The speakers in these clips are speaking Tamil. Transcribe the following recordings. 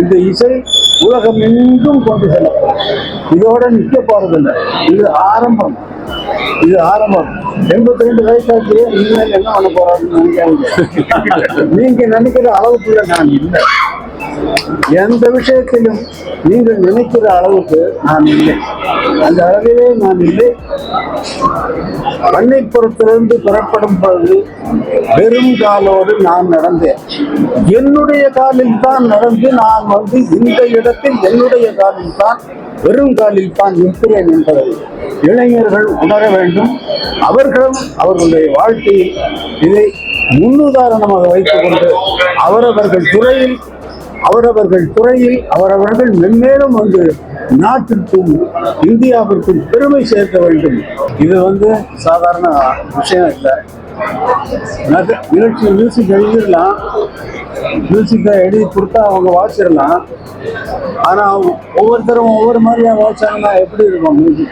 இந்த இசை உலகம் எங்கும் கொண்டு செல்லப்படும் இதோட நிற்க போறதில்லை இது ஆரம்பம். இது ஆரம்பம். எண்பத்தி ரெண்டு வயசாச்சு இனிமேல் என்ன பண்ண போறாருன்னு நினைக்காங்க நீங்க நினைக்கிற அளவுக்குள்ள நான் இல்லை. எந்த விஷயத்திலும் நீங்கள் நினைக்கிற அளவுக்கு நான் இல்லை. அந்த அளவிலே நான் இல்லை. பண்ணைப்புறத்திலிருந்து புறப்படும் பொழுது வெறும் காலோடு நான் நடந்தேன். என்னுடைய காலில் தான் நடந்து நான் வந்து இந்த இடத்தில் என்னுடைய காலில் தான் வெறும் காலில் தான் நிற்கிறேன் என்பதை இளைஞர்கள் உணர வேண்டும். அவர்களும் அவர்களுடைய வாழ்க்கையில் இதை முன்னுதாரணமாக வைத்துக் கொண்டு அவரவர்கள் துறையில் அவரவர்கள் துறையில் அவரவர்கள் மென்மேலும் வந்து நாட்டிற்கும் இந்தியாவிற்கும் பெருமை சேர்க்க வேண்டும். இது வந்து சாதாரண விஷயம் இல்லை. நக- நிகழ்ச்சி மியூசிக் எழுதிடலாம். மியூசிக்கை எழுதி கொடுத்தா அவங்க வாசிடலாம். ஆனால் ஒவ்வொருத்தரும் ஒவ்வொரு மாதிரியா வாசிச்சாங்கன்னா எப்படி இருக்கும் மியூசிக்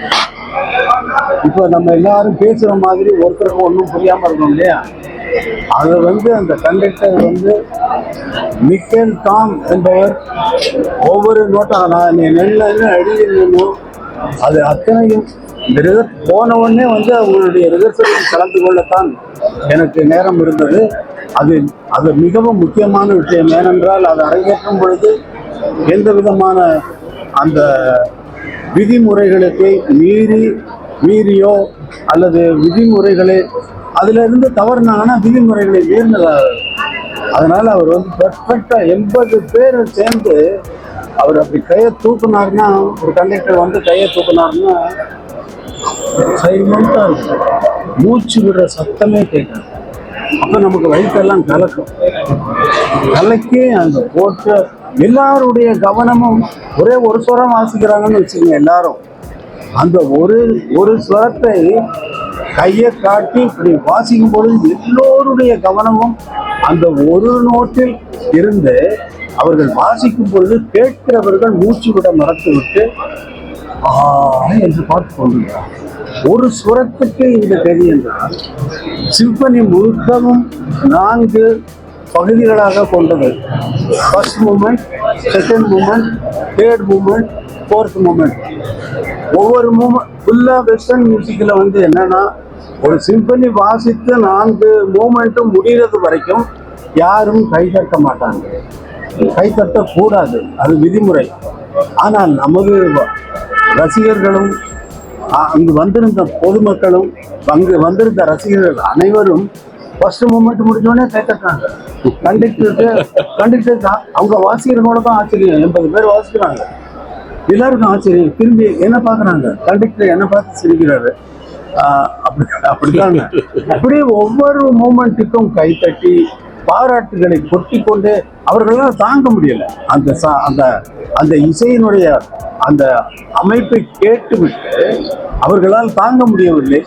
இப்போ நம்ம எல்லாரும் பேசுகிற மாதிரி ஒருத்தருக்கு ஒன்றும் புரியாமல் இருக்கும் இல்லையா? அது வந்து அந்த கண்டக்டர் வந்து மிக்கன் டாம் என்பவர் ஒவ்வொரு நோட்டாக நான் நெல்ல எழுதிருந்தோம் அது அத்தனையும் இந்த போன உடனே வந்து அவங்களுடைய ரிசர்வேஷன் கலந்து கொள்ளத்தான் எனக்கு நேரம் இருந்தது. அது அது மிகவும் முக்கியமான விஷயம். ஏனென்றால் அது அரங்கேற்றும் பொழுது எந்த விதமான அந்த விதிமுறைகளுக்கு மீறி மீறியோ அல்லது விதிமுறைகளை அதுல இருந்து தவறுனாங்கன்னா விதிமுறைகளை மீறினதாக அதனால அவர் வந்து பெர்ஃபெக்டா எண்பது பேர் சேர்ந்து அவர் அப்படி கையை தூக்குனாருன்னா ஒரு கண்டக்டர் வந்து கையை தூக்குனாருன்னா சைலண்டா இருக்கும். மூச்சு விடுற சத்தமே கேட்காது. அப்ப நமக்கு வயிற்றெல்லாம் கலக்கும். கலக்கி அந்த போட்டு எல்லாருடைய கவனமும் ஒரே ஒரு சுரம் வாசிக்கிறாங்கன்னு வச்சுக்கோங்க எல்லாரும். அந்த ஒரு ஒரு ஸ்வரத்தை கையை காட்டி இப்படி வாசிக்கும் பொழுது எல்லோருடைய கவனமும் அந்த ஒரு நோட்டில் இருந்து அவர்கள் வாசிக்கும் பொழுது கேட்கிறவர்கள் மூச்சு விட மறத்துவிட்டு என்று பார்த்து கொள்கிறார். ஒரு சுரத்துக்கு இந்த கதி என்றால் சிம்பனி முழுக்கவும் நான்கு பகுதிகளாக கொண்டது. First moment second moment third moment fourth moment ஒவ்வொரு மூமெண்ட் ஃபுல்லாக வெஸ்டர்ன் மியூசிக்கில் வந்து என்னன்னா ஒரு சிம்பனி வாசித்து நான்கு மூமெண்ட்டும் முடிகிறது வரைக்கும் யாரும் கைதட்ட மாட்டாங்க. கைதட்டக்கூடாது அது விதிமுறை. ஆனால் நமது ரசிகர்களும் அங்கு வந்திருந்த பொதுமக்களும் அங்கு வந்திருந்த ரசிகர்கள் அனைவரும் ஃபர்ஸ்ட் மூமெண்ட் முடிஞ்சோடனே கைத்தட்டாங்க கண்டக்டருக்கு கண்டக்டருக்கு அவங்க வாசிக்கிறவங்களோட தான் ஆச்சரியம். எண்பது பேர் வாசிக்கிறாங்க. எல்லாருக்கும் ஆச்சரியம். திரும்பி என்ன பார்க்குறாங்க? கண்டக்டர் என்ன பார்த்து சிரிக்கிறாரு? அப்படி அப்படித்தாங்க அப்படியே ஒவ்வொரு மூமெண்ட்டுக்கும் கைத்தட்டி பாராட்டுகளை கொட்டி கொண்டு அவர்களால் தாங்க முடியல. அந்த அந்த அந்த இசையினுடைய அந்த அமைப்பை கேட்டுவிட்டு அவர்களால் தாங்க முடியவில்லை.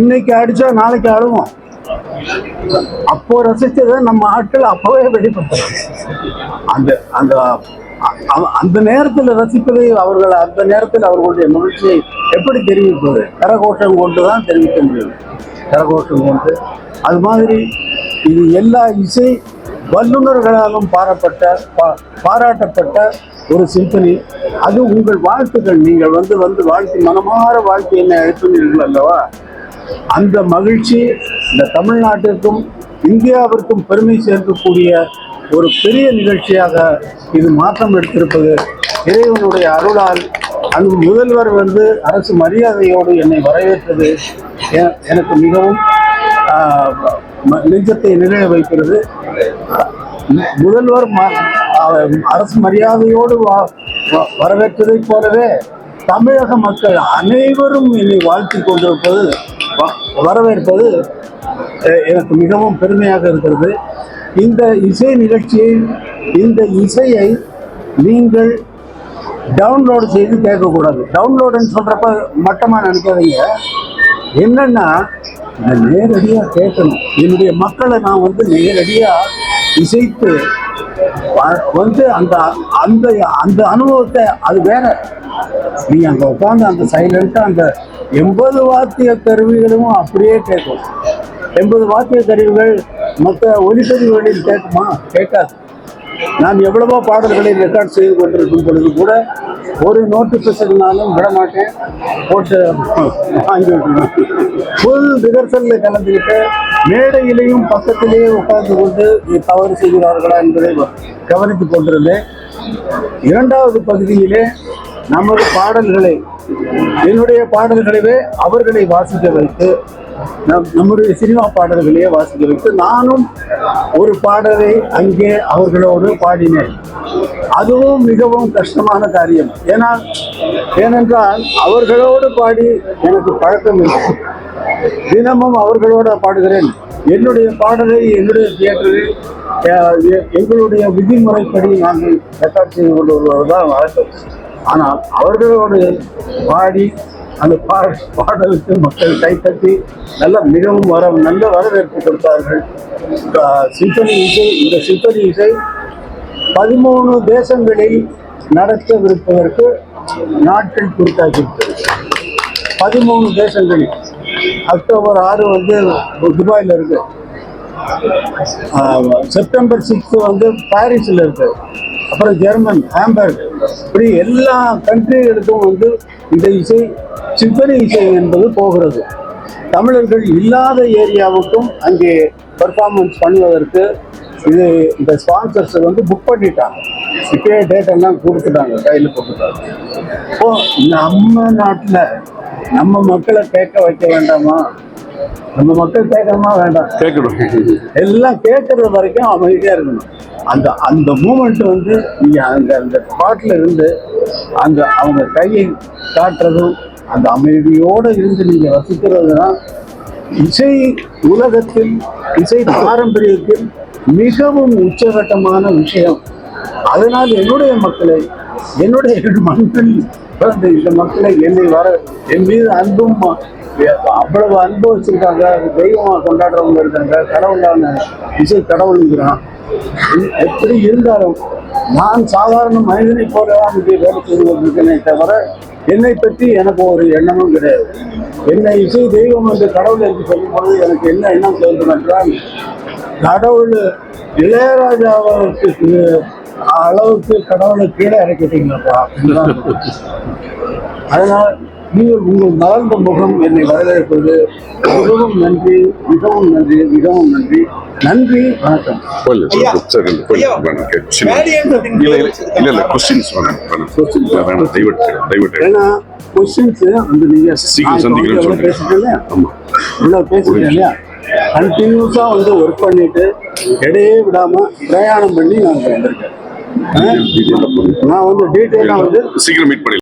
இன்னைக்கு அடிச்சா நாளைக்கு அழுவோம் அப்போ ரசிச்சதை நம்ம ஆட்கள் அப்பவே வெளிப்படுத்துறோம் அந்த அந்த அந்த நேரத்தில் ரசிப்பதை அவர்கள் அந்த நேரத்தில் அவர்களுடைய மகிழ்ச்சியை எப்படி தெரிவிப்பது? கரகோஷம் கொண்டு தான் தெரிவிக்க முடியும் கரகோஷம் கொண்டு. அது மாதிரி இது எல்லா இசை வல்லுநர்களாலும் பாரப்பட்ட பா- பாராட்டப்பட்ட ஒரு சிம்பனி. அது உங்கள் வாழ்த்துக்கள். நீங்கள் வந்து வந்து வாழ்த்து மனமாற வாழ்த்து என்ன எழுப்பினீர்கள் அல்லவா? அந்த மகிழ்ச்சி இந்த தமிழ்நாட்டிற்கும் இந்தியாவிற்கும் பெருமை சேர்க்கக்கூடிய ஒரு பெரிய நிகழ்ச்சியாக இது மாற்றம் எடுத்திருப்பது இறைவனுடைய அருளால் அங்கு முதல்வர் வந்து அரசு மரியாதையோடு என்னை வரவேற்றது. எனக்கு மிகவும் நெஞ்சத்தை நிறைய வைக்கிறது. முதல்வர் ம- அரசு மரியாதையோடு வா- வரவேற்றதைப் போலவே தமிழக மக்கள் அனைவரும் என்னை வாழ்த்தி கொண்டிருப்பது வ- வரவேற்பது எனக்கு மிகவும் பெருமையாக இருக்கிறது. இந்த இசை நிகழ்ச்சியை இந்த இசையை நீங்கள் டவுன்லோடு செய்து கேட்கக்கூடாது. டவுன்லோடுன்னு சொல்கிறப்ப மட்டமாக நினைக்காதீங்க. என்னென்னா நான் நேரடியாக கேட்கணும். என்னுடைய மக்களை நான் வந்து நேரடியாக இசைத்து வ- வந்து அந்த அந்த அந்த அனுபவத்தை அது வேற. நீ அங்கே உட்காந்து அந்த சைலண்ட்டாக அந்த எண்பது வாத்திய கருவிகளும் அப்படியே கேட்கும் எண்பது வாத்திய கருவிகள் மற்ற ஒலிப்பதிவுகளில் கேட்குமா? கேட்காது. நான் எவ்வளவோ பாடல்களை ரெக்கார்ட் செய்து கொண்டிருக்கும் பொழுது கூட ஒரு நோட்டிஃபிகேஷன்னாலும் விடமாட்டேன். போட்டு வாங்கி ஃபுல் ரிஹர்சலில் கலந்துக்கிட்டு மேடையிலையும் பக்கத்திலேயே உட்கார்ந்து கொண்டு தவறு செய்கிறார்களா என்பதை கவனித்துக் கொண்டிருந்தேன். இரண்டாவது பகுதியிலே நமது பாடல்களை என்னுடைய பாடல்களவே அவர்களை வாசிக்க வைத்து நம் நம்முடைய சினிமா பாடல்களையே வாசிக்க வைத்து நானும் ஒரு பாடலை அங்கே அவர்களோடு பாடினேன். அதுவும் மிகவும் கஷ்டமான காரியம். ஏன்னா ஏனென்றால் அவர்களோடு பாடி எனக்கு பழக்கம் இல்லை. தினமும் அவர்களோட பாடுகிறேன். என்னுடைய பாடலை என்னுடைய தியேட்டரில் எங்களுடைய விதிமுறைப்படி நாங்கள் ரெக்கார்ட் செய்து கொண்டு வருவதுதான் வழக்கம். ஆனால் அவர்களோடு பாடி அந்த பா பாடலுக்கு மக்கள் கைத்தட்டி நல்ல மிகவும் வர நல்ல வரவேற்பு கொடுத்தார்கள். சிம்பனி இசை இந்த சிம்பனி இசை பதிமூணு தேசங்களில் நடத்தவிருப்பதற்கு நாட்கள் குறித்தாக்கியிருக்கிறது பதிமூணு தேசங்களில் அக்டோபர் ஆறு வந்து துபாயில் இருக்கு. செப்டம்பர் சிக்ஸ்த்து வந்து பாரிஸில் இருக்கு. அப்புறம் ஜெர்மன் ஹாம்பர்க் இப்படி எல்லா கண்ட்ரிகளுக்கும் வந்து இந்த இசை சிம்பனி இசை என்பது போகிறது. தமிழர்கள் இல்லாத ஏரியாவுக்கும் அங்கே பெர்ஃபார்மன்ஸ் பண்ணுவதற்கு இது இந்த ஸ்பான்சர்ஸ் வந்து புக் பண்ணிட்டாங்க. இப்பயே டேட் எல்லாம் கொடுத்துட்டாங்க கையில் கொடுத்துட்டாங்க. இப்போ நம்ம நாட்டில் நம்ம மக்களை கேட்க வைக்க வேண்டாமா? நம்ம மக்கள் கேட்கணுமா வேண்டாம்? கேட்கணும். எல்லாம் கேட்கறது வரைக்கும் அமைதியா இருக்கணும். அந்த அந்த மூமெண்ட் வந்து நீங்க அந்த அந்த ஸ்பாட்ல இருந்து அந்த அவங்க கையை காட்டுறதும் அந்த அமைதியோட இருந்து நீங்கள் வசிக்கிறது தான் இசை உலகத்தில் இசை பாரம்பரியத்தில் மிகவும் உச்சகட்டமான விஷயம். அதனால் என்னுடைய மக்களை என்னுடைய மண்ணில் பிறந்த இந்த மக்களை என்னை வர என் மீது அன்பும் அவ்வளவு அன்பு வச்சிருக்காங்க. தெய்வமாக கொண்டாடுறவங்க இருக்காங்க. கடவுளான இசை கடவுளுங்கிறான். எப்படி இருந்தாலும் நான் சாதாரண மனிதனை போலதான் இங்கே வேலை செய்து கொண்டிருக்கேனே தவிர என்னை பற்றி எனக்கு ஒரு எண்ணமும் கிடையாது. என்னை இசை தெய்வம் என்று கடவுள் என்று சொல்லும் எனக்கு என்ன எண்ணம் தோன்றும் என்றால் கடவுள் இளையராஜாவுக்கு அளவுக்கு கடவுளை கீழே இறக்கிட்டீங்களப்பா? அதனால் நீங்கள் உங்கள் மலர்ந்த முகம் என்னை வரவேற்பது. மிகவும் நன்றி மிகவும் நன்றி மிகவும் நன்றி. நன்றி வணக்கம். ஏன்னா கொஸ்டின்ஸ் வந்து நீங்க. பேசிட்டேன் இல்லையா? இவ்வளோ பேசிட்டேன் இல்லையா? கண்டினியூஸாக வந்து ஒர்க் பண்ணிட்டு இடையே விடாம பிரயாணம் பண்ணி நான் வந்திருக்கேன்? நான் வந்து டீட்டெயிலாக வந்து சீக்கிரம் மீட் பண்ணி